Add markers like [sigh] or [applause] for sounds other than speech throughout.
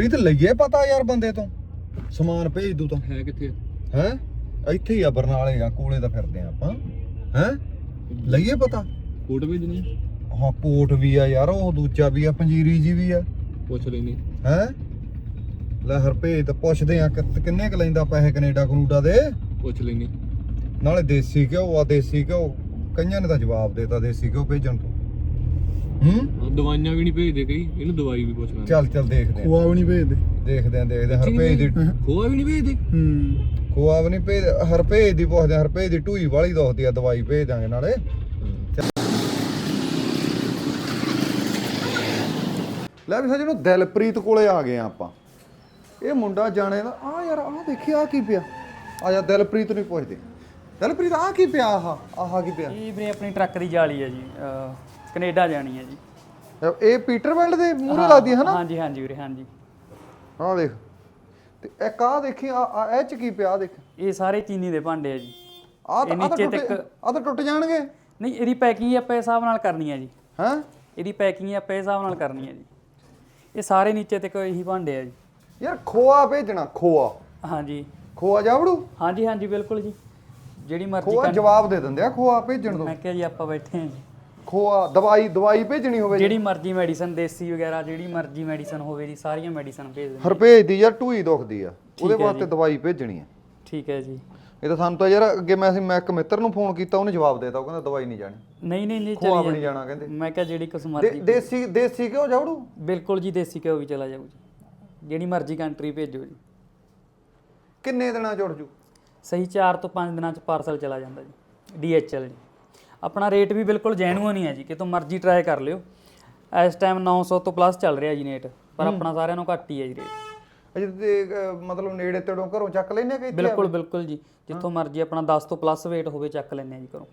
ਪ੍ਰੀਤ ਲਈਏ ਪਤਾ ਯਾਰ ਬੰਦੇ ਤੋਂ। ਸਮਾਨ ਭੇਜ ਦੂ ਤਾਂ ਹੈ ਕਿੱਥੇ ਹੈ? ਇੱਥੇ ਹੀ ਆ ਬਰਨਾਲੇ ਆ ਕੋਲੇ ਤਾਂ ਫਿਰਦੇ ਆ ਆਪਾਂ। ਹੈ? ਲਈਏ ਪਤਾ। ਕੋਟ ਭੇਜਣੀ ਹਾਂ ਕੋਟ ਵੀ ਆ ਯਾਰ ਉਹ ਦੂਜਾ ਵੀ ਆ ਪੰਜੀਰੀ ਜੀ ਵੀ ਆ। ਪੁੱਛ ਲੈਣੀ ਹੈ? ਲੈ ਹਰਪੇਜ ਤਾਂ ਪੁੱਛਦੇ ਆ ਕਿ- ਕਿੰਨੇ ਕ ਲੈਂਦਾ ਪੈਸੇ ਕੈਨੇਡਾ ਕਨੂਡਾ ਦੇ? ਪੁੱਛ ਲੈਣੀ ਨਾਲੇ ਦੇਸੀ ਘਿਓ ਆ ਦੇਸੀ ਘਿਓ। ਕਈਆਂ ਨੇ ਤਾਂ ਜਵਾਬ ਦੇਤਾ ਦੇਸੀ ਘਿਓ ਭੇਜਣ ਤੋਂ। ਹੂੰ? ਦਵਾਈਆਂ ਵੀ ਨਹੀਂ ਭੇਜਦੇ ਕਈ ਇਹਨੂੰ ਦਵਾਈ ਵੀ ਪੁੱਛ ਚੱਲ ਚੱਲ ਦੇਖਦੇ ਆ ਖੋਆ ਵੀ ਨਹੀਂ ਭੇਜਦੇ। ਦੇਖਦੇ ਆ ਦੇਖਦੇ ਆ ਹਰਪੇਜ ਦੀ ਖੋਆ ਵੀ ਨਹੀਂ ਭੇਜਦੇ? ਹੂੰ। ਖੋਆ ਵੀ ਨਹੀਂ ਭੇਜ ਹਰਪੇਜ ਦੀ ਪੁੱਛਦੇ ਆ, ਹਰਪੇਜ ਦੀ ਢੂਈ ਵਾਲੀ ਦੁਖਦੀ ਆ ਦਵਾਈ ਭੇਜ ਦਾਂਗੇ ਨਾਲੇ। ਲੈ ਵੀ ਸੱਜਣੋ ਦਿਲਪ੍ਰੀਤ ਕੋਲੇ ਆ ਗਏ ਆ ਆਪਾਂ। ਇਹ ਮੁੰਡਾ ਜਾਣੇ ਦਾ ਆ ਯਾਰ ਆ ਦੇਖੀ ਆ ਕੀ ਪਿਆ? ਆ ਜਾ ਦਿਲਪ੍ਰੀਤ ਨੂੰ ਹੀ ਪੁੱਛਦੇ। ਦਿਲਪ੍ਰੀਤ ਆ ਕੀ ਪਿਆ ਆਹ ਆਹ ਕੀ ਪਿਆ? ਇਹ ਵੀਰੇ ਆਪਣੀ ਟਰੱਕ ਦੀ ਜਾਲੀ ਹੈ ਜੀ ਅਹ ਕੈਨੇਡਾ ਜਾਣੀ ਹੈ ਜੀ। ਇਹ ਪੀਟਰਵੈਲਡ ਦੇ ਮੂਹਰੇ ਲੱਗਦੀ ਹੈ ਨਾ ਹਾਂਜੀ ਹਾਂਜੀ ਵੀਰੇ ਹਾਂਜੀ। ਆਹ ਦੇਖ। ਤੇ ਇੱਕ ਆ ਦੇਖੀ ਆ ਆ ਇਹ ਚ ਕੀ ਪਿਆ ਦੇਖ। ਇਹ ਸਾਰੇ ਚੀਨੀ ਦੇ ਭਾਂਡੇ ਆ ਜੀ। ਆ ਤਾਂ ਇਹ ਨੀਚੇ ਤੱਕ- ਆ ਤਾਂ ਟੁੱਟ ਜਾਣਗੇ। ਨਹੀਂ ਇਹਦੀ ਪੈਕਿੰਗ ਆਪਾਂ ਇਸ ਹਿਸਾਬ ਨਾਲ ਕਰਨੀ ਹੈ ਜੀ। ਹੈਂ? ਇਹਦੀ ਪੈਕਿੰਗ ਆਪਾਂ ਇਸ ਹਿਸਾਬ ਨਾਲ ਕਰਨੀ ਹੈ ਜੀ। ਇਹ ਸਾਰੇ ਨੀਚੇ ਤੱਕ ਇਹੀ ਭਾਂਡੇ ਆ ਜੀ। ਯਾਰ ਖੋਆ ਭੇਜਣਾ ਖੋਆ। ਹਾਂਜੀ। ਖੋਆ ਜਾਵੜੂ? ਹਾਂਜੀ ਹਾਂਜੀ ਬਿਲਕੁਲ ਜੀ। ਜਿਹੜੀ ਮਰਜ਼ੀ ਖੋਆ ਜਵਾਬ ਦੇ ਦਿੰਦੇ ਆ ਖੋਆ ਭੇਜਣ ਤੋਂ। ਮੈਂ ਕਿਹਾ ਜੀ ਆਪਾਂ ਬੈਠੇ ਹਾਂ ਜੀ। ਖੋਆ ਦਵਾਈ ਦਵਾਈ ਭੇਜਣੀ ਹੋਵੇ ਜਿਹੜੀ ਮਰਜ਼ੀ ਮੈਡੀਸਨ ਦੇਸੀ ਵਗੈਰਾ ਜਿਹੜੀ ਮਰਜ਼ੀ ਮੈਡੀਸਨ ਹੋਵੇ ਜੀ ਸਾਰੀਆਂ ਮੈਡੀਸਨ ਭੇਜ ਦਿੰਦੇ ਹਰਪੇਜ ਦੀ ਯਾਰ ਟੂਈ ਦੁਖਦੀ ਆ। ਉਹਦੇ ਵਾਸਤੇ ਦਵਾਈ ਭੇਜਣੀ ਆ। ਠੀਕ ਹੈ ਜੀ। ਇਹ ਤਾਂ ਸਾਨੂੰ ਤਾਂ ਯਾਰ ਅੱਗੇ ਮੈਂ ਅਸੀਂ ਮੈਂ ਇੱਕ ਮਿੱਤਰ ਨੂੰ ਫੋਨ ਕੀਤਾ ਉਹਨੇ ਜਵਾਬ ਦੇਤਾ ਉਹ ਕਹਿੰਦਾ ਦਵਾਈ ਨਹੀਂ ਜਾਣੀ। ਨਹੀਂ ਨਹੀਂ ਨਹੀਂ ਖੋਆ ਵੀ ਚਲੀ ਨਹੀਂ ਜਾਣਾ ਕਹਿੰਦੇ। ਮੈਂ ਕਿਹਾ ਜਿਹੜੀ ਦੇ- ਮਰਜ਼ੀ ਦੇਸੀ ਦੇਸੀ ਕਿਉਂ ਜਾਵੜੂ ਬਿਲਕੁਲ ਜੀ ਦੇਸੀ ਘਿਓ ਵੀ ਚਲਾ ਜਾਊ ਜੀ। ਜਿਹੜੀ ਮਰਜ਼ੀ ਕੰਟਰੀ ਭੇਜੋ ਜੀ। ਕਿੰਨੇ ਦਿਨਾਂ ਚ ਉੱਡ ਜੂ? ਸਹੀ 4 ਤੋਂ 5 ਦਿਨਾਂ ਚ ਪਾਰਸਲ ਚਲਾ ਜਾਂਦਾ ਜੀ ਡੀਐਚਐਲ ਜੀ। ਆਪਣਾ ਰੇਟ ਵੀ ਬਿਲਕੁਲ ਜੈਨੂਅਨ ਹੀ ਹੈ ਜੀ ਕਿਤੋਂ ਮਰਜ਼ੀ ਟਰਾਈ ਕਰ ਲਿਓ। ਇਸ ਟਾਈਮ 900 ਤੋਂ ਪਲੱਸ ਚੱਲ ਰਿਹਾ ਜੀ ਨੇਟ ਪਰ ਆਪਣਾ ਸਾਰਿਆਂ ਨੂੰ ਘੱਟ ਹੀ ਹੈ ਜੀ ਰੇਟ ਅਜੇ ਤੇ ਅਹ, ਮਤਲਬ ਨੇੜੇ ਤੇੜੋਂ ਘਰੋਂ ਚੱਕ ਲੈਨੇ ਕਿ ਇੱਥੇ ਬਿਲਕੁਲ ਬਿਲਕੁਲ ਜੀ ਜਿੱਥੋਂ ਮਰਜ਼ੀ ਆਪਣਾ 10 ਤੋਂ ਪਲੱਸ weight ਹੋਵੇ ਚੱਕ ਲੈਂਦੇ ਆ ਜੀ ਘਰੋਂ।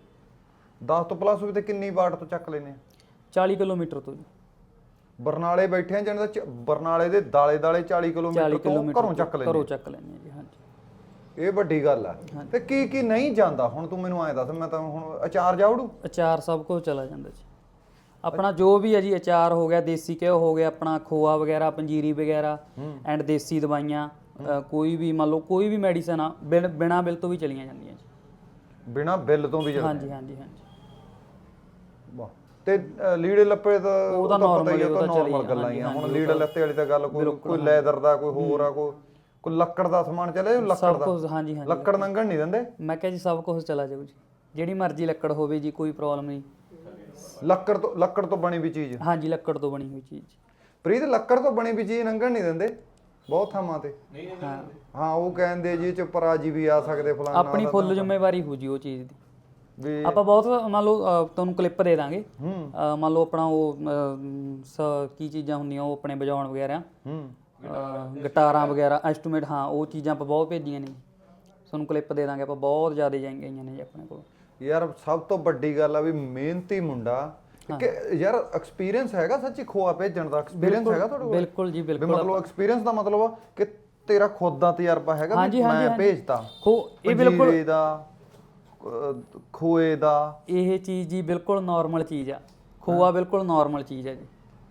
10 ਤੋਂ ਪਲੱਸ ਹੋਵੇ ਤੇ ਕਿੰਨੀ ਵਾਟ ਤੋਂ ਚੱਕ ਲੈਨੇ ਆ? 40 ਕਿਲੋਮੀਟਰ ਤੋਂ ਜੀ। ਬਰਨਾਲੇ ਬੈਠੇ ਆ ਜਾਨ ਦਾ ਚ- ਬਰਨਾਲੇ ਦੇ ਦਾਲੇ ਦਾਲੇ 40 ਕਿਲੋਮੀਟਰ 40 ਤੋਂ ਕਿਲੋਮੀਟਰ ਘਰੋਂ ਚੱਕ ਲੈਨੇ ਘਰੋਂ ਚੱਕ ਲੈਂਦੇ ਆ ਜੀ। ਇਹ ਵੱਡੀ ਗੱਲ ਆ। ਤੇ ਕੀ ਕੀ ਨਹੀਂ ਜਾਂਦਾ? ਹੁਣ ਤੂੰ ਮੈਨੂੰ ਐਂ ਦੱਸ ਮੈਂ ਤਾਂ ਹੁਣ ਅਚਾਰ ਜਾਵੜੂ ਅਚਾਰ ਸਭ ਕੁਝ ਚਲਾ ਜਾਂਦਾ ਜੀ। ਆਪਣਾ ਜੋ ਵੀ ਹੈ ਜੀ ਅਚਾਰ ਹੋ ਗਿਆ ਦੇਸੀ ਘਿਓ ਹੋ ਗਿਆ ਆਪਣਾ ਖੋਆ ਵਗੈਰਾ ਪੰਜੀਰੀ ਵਗੈਰਾ ਐਂਡ ਦੇਸੀ ਦਵਾਈਆਂ ਕੋਈ ਵੀ ਮੰਨ ਲਓ ਕੋਈ ਵੀ ਮੈਡੀਸਨ ਆ ਬਿਨ- ਬਿੱਲ ਤੋਂ ਵੀ ਚਲੀਆਂ ਜਾਂਦੀਆਂ ਜੀ। ਬਿਨਾ ਬਿੱਲ ਤੋਂ ਵੀ ਚੱਲ ਹਾਂਜੀ ਹਾਂਜੀ ਹਾਂਜੀ। ਵਾਹ। ਤੇ ਲੀੜੇ ਲੱਪੇ ਤਾਂ ਉਹ ਤਾਂ ਪਤਾ ਹੀ ਆ, ਤਾਂ ਨਾਰਮਲ ਗੱਲਾਂ ਹੀ ਆ। ਹੁਣ ਲੀੜੇ ਲੱਤੇ ਵਾਲੀ ਤਾਂ ਗੱਲ ਕੋਈ ਕੋਈ ਲੈਦਰ ਦਾ ਕੋਈ ਹੋਰ ਆ ਕੋਈ ਕੋਈ ਲੱਕੜ ਦਾ ਸਮਾਨ ਚੱਲੇ ਲੱਕੜ ਸਭ ਦਾ। ਕੁਝ ਹਾਂਜੀ ਹਾਂਜੀ ਲੱਕੜ ਨੰਗਣ ਨਹੀਂ ਦਿੰਦੇ? ਮੈਂ ਕਿਹਾ ਜੀ ਸਭ ਕੁਝ ਚਲਾ ਜਾਊ ਜੀ। ਜਿਹੜੀ ਮਰਜ਼ੀ ਲੱਕੜ ਹੋਵੇ ਜੀ ਕੋਈ ਪ੍ਰੋਬਲਮ ਨਹੀਂ। ਲੱਕੜ ਤੋਂ ਲੱਕੜ ਤੋਂ ਬਣੀ ਵੀ ਚੀਜ਼। ਹਾਂਜੀ ਲੱਕੜ ਤੋਂ ਬਣੀ ਹੋਈ ਚੀਜ਼। ਪ੍ਰੀਤ ਲੱਕੜ ਤੋਂ ਬਣੀ ਵੀ ਚੀਜ਼ ਨੰਗਣ ਨਹੀਂ ਦਿੰਦੇ? ਬਹੁਤ ਥਾਵਾਂ ਤੇ। ਹਾਂ। ਹਾਂ ਉਹ ਕਹਿੰਦੇ ਜੀ ਚ ਪਰਾਜੀ ਵੀ ਆ ਸਕਦੇ ਫਲਾਣਾ ਆਪਣੀ ਫੁੱਲ ਜ਼ਿੰਮੇਵਾਰੀ ਹੋ ਜੀ ਉਹ ਚੀਜ਼ ਦੀ। ਵੀ ਆਪਾਂ ਬਹੁਤ ਮੰਨ ਲਓ ਤੁਹਾਨੂੰ ਕਲਿੱਪ ਦੇ ਦਾਂਗੇ। ਮੰਨ ਲਓ ਆਪਣਾ ਉਹ ਸ- ਕੀ ਚੀਜ਼ਾਂ ਹੁੰਦੀਆਂ ਉਹ ਆਪਣੇ ਵਜਾਉਣ ਵਗੈਰਾ। ਹੂੰ। ਗਿਟਾਰਾਂ ਵਗੈਰਾ ਇੰਸਟਰੂਮੈਂਟ ਹਾਂ ਉਹ ਚੀਜ਼ਾਂ ਆਪਾਂ ਬਹੁਤ ਭੇਜੀਆਂ ਨੇ ਤੁਹਾਨੂੰ ਕਲਿੱਪ ਦੇ ਦਾਂਗੇ ਆਪਾਂ ਬਹੁਤ ਜ਼ਿਆਦਾ ਜਾਈਆਂ ਗਈਆਂ ਨੇ ਜੀ ਆਪਣੇ ਕੋਲ। ਯਾਰ ਸਭ ਤੋਂ ਵੱਡੀ ਗੱਲ ਆ ਵੀ ਮਿਹਨਤੀ ਮੁੰਡਾ ਕਿ ਯਾਰ ਐਕਸਪੀਰੀਅੰਸ ਹੈਗਾ ਸੱਚੀ ਖੋਆ ਭੇਜਣ ਦਾ? ਐਕਸਪੀਰੀਅੰਸ ਹੈਗਾ ਤੁਹਾਡੇ ਕੋਲ? ਬਿਲਕੁਲ ਜੀ ਬਿਲਕੁਲ ਮਤਲਬ ਐਕਸਪੀਰੀਅੰਸ ਦਾ ਮਤਲਬ ਆ ਕਿ ਤੇਰਾ ਖੁਦ ਦਾ ਤਜਰਬਾ ਹੈਗਾ ਵੀ ਮੈਂ। ਭੇਜਤਾ। ਖੋ ਇਹ ਬਿਲਕੁਲ ਦਾ ਖੋਏ ਦਾ। ਇਹ ਚੀਜ਼ ਜੀ ਬਿਲਕੁਲ ਨਾਰਮਲ ਚੀਜ਼ ਆ। ਖੋਆ ਬਿਲਕੁਲ ਨਾਰਮਲ ਚੀਜ਼ ਹੈ ਜੀ।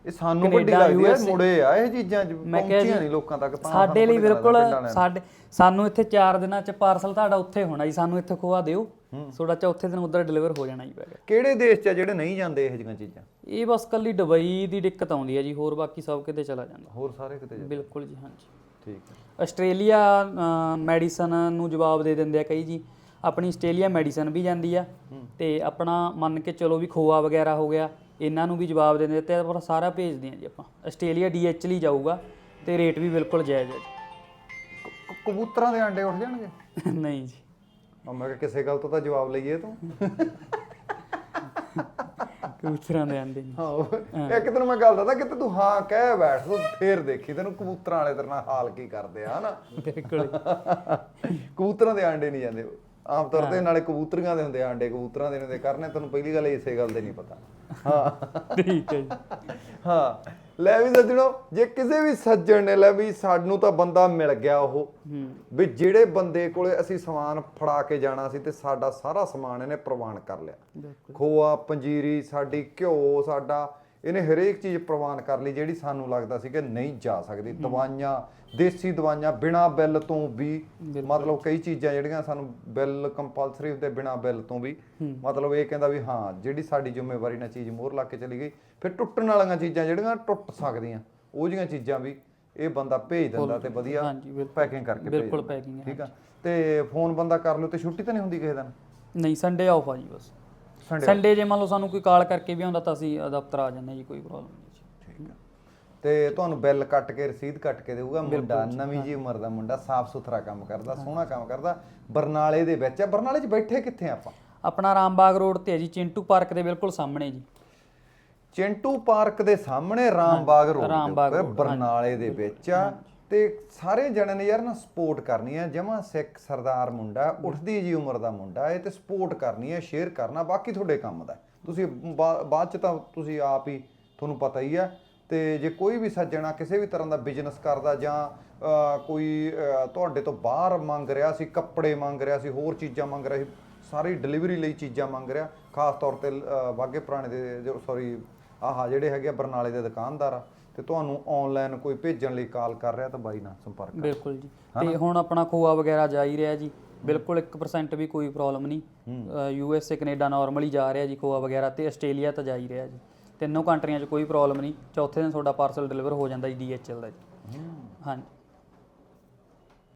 ਇਹ ਸਾਨੂੰ ਵੱਡੀ ਕੈਨੇਡਾ, ਲੱਗਦੀ ਹੈ USA ਮੁੜੇ ਆ ਇਹ ਚੀਜ਼ਾਂ ਚ ਮੈਂ ਕਿਹਾ ਪਹੁੰਚੀਆਂ ਨਹੀਂ ਲੋਕਾਂ ਤੱਕ ਤਾਂ ਸਾਡੇ ਲਈ ਲੱਗਦਾ ਬਿਲਕੁਲ ਪਿੰਡਾਂ। ਸਾਡੇ ਸਾਨੂੰ ਇੱਥੇ 4 ਦਿਨਾਂ ਚ ਪਾਰਸਲ ਤੁਹਾਡਾ ਉੱਥੇ ਹੋਣਾ ਜੀ ਸਾਨੂੰ ਇੱਥੇ ਖੋਆ ਦਿਓ। ਤੁਹਾਡਾ ਚੌਥੇ ਦਿਨ ਉਧਰ ਡਿਲੀਵਰ ਹੋ ਜਾਣਾ ਜੀ ਬੈਗ ਕਿਹੜੇ ਦੇਸ਼ ਚ ਆ ਜਿਹੜੇ ਨਹੀਂ ਜਾਂਦੇ ਇਹ ਜਿਹੀਆਂ ਚੀਜ਼ਾਂ? ਇਹ ਬਸ ਕੱਲੀ ਦੁਬਈ ਦੀ ਦਿੱਕਤ ਆਉਂਦੀ ਹੈ ਜੀ ਹੋਰ ਬਾਕੀ ਸਭ ਕਿਤੇ ਚਲਾ ਜਾਂਦਾ। ਹੋਰ ਸਾਰੇ ਕਿਤੇ ਜਾਂਦੇ। ਬਿਲਕੁਲ ਜੀ ਹਾਂਜੀ। ਠੀਕ ਹੈ ਆਸਟ੍ਰੇਲੀਆ ਮੈਡੀਸਨ ਨੂੰ ਜਵਾਬ ਦੇ ਦਿੰਦੇ ਆ ਕਈ ਜੀ। ਆਪਣੀ ਆਸਟ੍ਰੇਲੀਆ ਮੈਡੀਸਨ ਵੀ ਜਾਂਦੀ ਆ ਤੇ ਆਪਣਾ ਮੰਨ ਕੇ ਚਲੋ ਵੀ ਖੋਆ ਵਗੈਰਾ ਹੋ ਗਿਆ। ਇਹਨਾਂ ਨੂੰ ਵੀ ਜਵਾਬ ਦਿੰਦੇ ਤੇ ਆਪਾਂ ਸਾਰਾ ਭੇਜਦੇ ਆ ਜੀ ਆਪਾਂ। ਆਸਟ੍ਰੇਲੀਆ ਡੀਐਚ ਲਈ ਜਾਊਗਾ ਤੇ ਰੇਟ ਵੀ ਬਿਲਕੁਲ ਜਾਇਜ਼ ਹੈ ਕ- ਕਬੂਤਰਾਂ ਦੇ ਅੰਡੇ ਉੱਠ ਜਾਣਗੇ? ਜੀ [laughs] ਨਹੀਂ ਜੀ। ਆ ਮੈਂ ਕਿਹਾ ਕਿਸੇ ਗੱਲ ਤੋਂ ਤਾਂ ਜਵਾਬ ਲਈਏ ਤੂੰ। ਕਬੂਤਰਾਂ ਦੇ ਨਹੀਂ ਹਾਂ ਉਹ- ਇੱਕ ਤੈਨੂੰ ਮੈਂ ਗੱਲ ਦੱਸਦਾ ਕਿ ਤੂੰ ਹਾਂ ਕਹਿ ਬੈਠ ਤੂੰ ਫੇਰ ਦੇਖੀ ਤੈਨੂੰ ਕਬੂਤਰਾਂ ਵਾਲੇ ਤੇਰੇ ਨਾਲ ਹਾਲ ਕੀ ਕਰਦੇ ਆ ਹਨਾ? ਬਿਲਕੁਲ ਕਬੂਤਰਾਂ ਦੇ ਆਂਡੇ ਨਹੀਂ ਜਾਂਦੇ। ਆਮ ਤੌਰ ਤੇ ਨਾਲੇ ਕਬੂਤਰੀਆਂ ਦੇ ਹੁੰਦੇ ਆ ਆਂਡੇ ਕਬੂਤਰਾਂ ਦੇ ਹੁੰਦੇ। ਕਰਨੇ ਤੈਨੂੰ ਪਹਿਲੀ ਗੱਲ ਇਸੇ ਗੱਲ ਦੇ ਨਹੀਂ ਪਤਾ। ਹਾਂ। ਠੀਕ ਹੈ ਜੀ। ਹਾਂ। ਲੈ ਵੀ ਸੱਜਣੋ ਜੇ ਕਿਸੇ ਵੀ ਸੱਜਣ ਨੇ ਲੈ ਵੀ ਸਾਨੂੰ ਤਾਂ ਬੰਦਾ ਮਿਲ ਗਿਆ ਉਹ। ਵੀ ਜਿਹੜੇ ਬੰਦੇ ਕੋਲੇ ਅਸੀਂ ਸਮਾਨ ਫੜਾ ਕੇ ਜਾਣਾ ਸੀ ਤੇ ਸਾਡਾ ਸਾਰਾ ਸਮਾਨ ਇਹਨੇ ਪ੍ਰਵਾਨ ਕਰ ਲਿਆ। ਖੋਆ ਪੰਜੀਰੀ ਸਾਡੀ ਘਿਓ ਸਾਡਾ ਇਹਨੇ ਹਰੇਕ ਚੀਜ਼ ਪ੍ਰਵਾਨ ਕਰ ਲਈ ਜਿਹੜੀ ਸਾਨੂੰ ਲੱਗਦਾ ਸੀ ਕਿ ਨਹੀਂ ਜਾ ਸਕਦੀ। ਦਵਾਈਆਂ ਦੇਸੀ ਦਵਾਈਆਂ ਬਿਨਾ ਬਿੱਲ ਤੋਂ ਵੀ ਮਤਲਬ ਕਈ ਚੀਜ਼ਾਂ ਜਿਹੜੀਆਂ ਸਾਨੂੰ ਬਿੱਲ ਕੰਪਲਸਰੀ ਹੁੰਦੇ ਬਿਨਾ ਬਿੱਲ ਤੋਂ ਵੀ ਮਤਲਬ ਇਹ ਕਹਿੰਦਾ ਵੀ ਹਾਂ ਜਿਹੜੀ ਸਾਡੀ ਜ਼ਿੰਮੇਵਾਰੀ ਨਾਲ ਚੀਜ਼ ਮੋਹਰ ਲਾ ਕੇ ਚਲੀ ਗਈ ਫਿਰ ਟੁੱਟਣ ਵਾਲੀਆਂ ਚੀਜ਼ਾਂ ਜਿਹੜੀਆਂ ਟੁੱਟ ਸਕਦੀਆਂ ਉਹ ਜੀਆਂ ਚੀਜ਼ਾਂ ਵੀ ਇਹ ਬੰਦਾ ਭੇਜ ਦਿੰਦਾ ਤੇ ਵਧੀਆ। ਪੈਕਿੰਗ ਕਰਕੇ ਭੇਜ ਬਿਲਕੁਲ। ਪੈਕਿੰਗ ਠੀਕ ਆ। ਤੇ ਫੋਨ ਬੰਦਾ ਕਰ ਲਓ ਤੇ ਛੁੱਟੀ ਤਾਂ ਨਹੀਂ ਹੁੰਦੀ ਕਿਸੇ ਦਿਨ? ਨਹੀਂ ਸੰਡੇ ਆਫ ਆ ਜੀ ਬਸ। ਸੰਡੇ ਜੇ ਮੰਨ ਲਓ ਸਾਨੂੰ ਕੋਈ ਕਾਲ ਕਰਕੇ ਵੀ ਆਉਂਦਾ ਤਾਂ ਅਸੀਂ ਦਫ਼ਤਰ ਆ ਜਾਂਦੇ ਜੀ ਕੋਈ ਪ੍ਰੋਬਲਮ ਨਹੀਂ ਜੀ। ਠੀਕ ਆ। ਤੇ ਤੁਹਾਨੂੰ ਬਿੱਲ ਕੱਟ ਕੇ ਰਸੀਦ ਕੱਟ ਕੇ ਦੇਊਗਾ ਮੁੰਡਾ ਨਵੀਂ ਜੀ ਉਮਰ ਦਾ ਮੁੰਡਾ ਸਾਫ਼ ਸੁਥਰਾ ਕੰਮ ਕਰਦਾ ਸੋਹਣਾ ਕੰਮ ਕਰਦਾ। ਬਰਨਾਲੇ ਦੇ ਵਿੱਚ ਆ ਬਰਨਾਲੇ 'ਚ ਬੈਠੇ ਕਿੱਥੇ ਆਪਾਂ? ਆਪਣਾ ਰਾਮਬਾਗ ਰੋਡ ਤੇ ਹੈ ਜੀ ਚਿੰਟੂ ਪਾਰਕ ਦੇ ਬਿਲਕੁਲ ਸਾਹਮਣੇ ਜੀ। ਚਿੰਟੂ ਪਾਰਕ ਦੇ ਸਾਹਮਣੇ ਰਾਮਬਾਗ ਰੋਡ ਬਰਨਾਲੇ ਦੇ ਵਿੱਚ ਆ। ਤੇ ਸਾਰੇ ਜਣੇ ਨੇ ਯਾਰ ਨਾ ਸਪੋਰਟ ਕਰਨੀ ਆ। ਜਮਾ ਸਿੱਖ ਸਰਦਾਰ ਮੁੰਡਾ ਉੱਠਦੀ ਜੀ ਉਮਰ ਦਾ ਮੁੰਡਾ ਇਹ ਤੇ ਸਪੋਰਟ ਕਰਨੀ ਹੈ ਸ਼ੇਅਰ ਕਰਨਾ ਬਾਕੀ ਤੁਹਾਡੇ ਕੰਮ ਦਾ ਹੈ। ਤੁਸੀਂ ਬਾਅਦ ਚ ਤਾਂ ਤੁਸੀਂ ਆਪ ਹੀ ਤੁਹਾਨੂੰ ਪਤਾ ਹੀ ਆ। ਤੇ ਜੇ ਕੋਈ ਵੀ ਸੱਜਣਾ ਕਿਸੇ ਵੀ ਤਰ੍ਹਾਂ ਦਾ ਬਿਜ਼ਨਸ ਕਰਦਾ ਜਾਂ ਕੋਈ ਤੁਹਾਡੇ ਤੋਂ ਬਾਹਰ ਮੰਗ ਰਿਹਾ ਸੀ ਕੱਪੜੇ ਮੰਗ ਰਿਹਾ ਸੀ ਹੋਰ ਚੀਜ਼ਾਂ ਮੰਗ ਰਿਹਾ ਸੀ ਸਾਰੀ ਡਿਲੀਵਰੀ ਲਈ ਚੀਜ਼ਾਂ ਮੰਗ ਰਿਹਾ ਖਾਸ ਤੌਰ ਤੇ ਵਾਘੇ ਪੁਰਾਣੇ ਦੇ ਸੌਰੀ ਆਹ ਜਿਹੜੇ ਹੈਗੇ ਆ ਬਰਨਾਲੇ ਦੇ ਦੁਕਾਨਦਾਰ ਆ ਤੇ ਤੁਹਾਨੂੰ ਆਨਲਾਈਨ ਕੋਈ ਭੇਜਣ ਲਈ ਕਾਲ ਕਰ ਰਿਹਾ ਤਾਂ ਬਾਈ ਨਾਲ ਸੰਪਰਕ ਕਰੋ। ਬਿਲਕੁਲ ਜੀ। ਤੇ ਹੁਣ ਆਪਣਾ ਖੋਆ ਵਗੈਰਾ ਜਾ ਹੀ ਰਿਹਾ ਜੀ। ਬਿਲਕੁਲ 1% ਵੀ ਕੋਈ ਪ੍ਰੋਬਲਮ ਨਹੀਂ। U S A Canada normally ਜਾ ਰਿਹਾ ਜੀ ਖੋਆ ਵਗੈਰਾ ਤੇ ਆਸਟ੍ਰੇਲੀਆ ਤਾਂ ਜਾ ਹੀ ਰਿਹਾ ਜੀ। ਤਿੰਨੋਂ ਕੰਟਰੀਆਂ 'ਚ ਕੋਈ ਪ੍ਰੋਬਲਮ ਨਹੀਂ। ਚੌਥੇ ਦਿਨ ਤੁਹਾਡਾ ਪਾਰਸਲ ਡਿਲੀਵਰ ਹੋ ਜਾਂਦਾ ਜੀ ਡੀਐਚਐਲ ਦਾ ਜੀ। ਹਾਂਜੀ।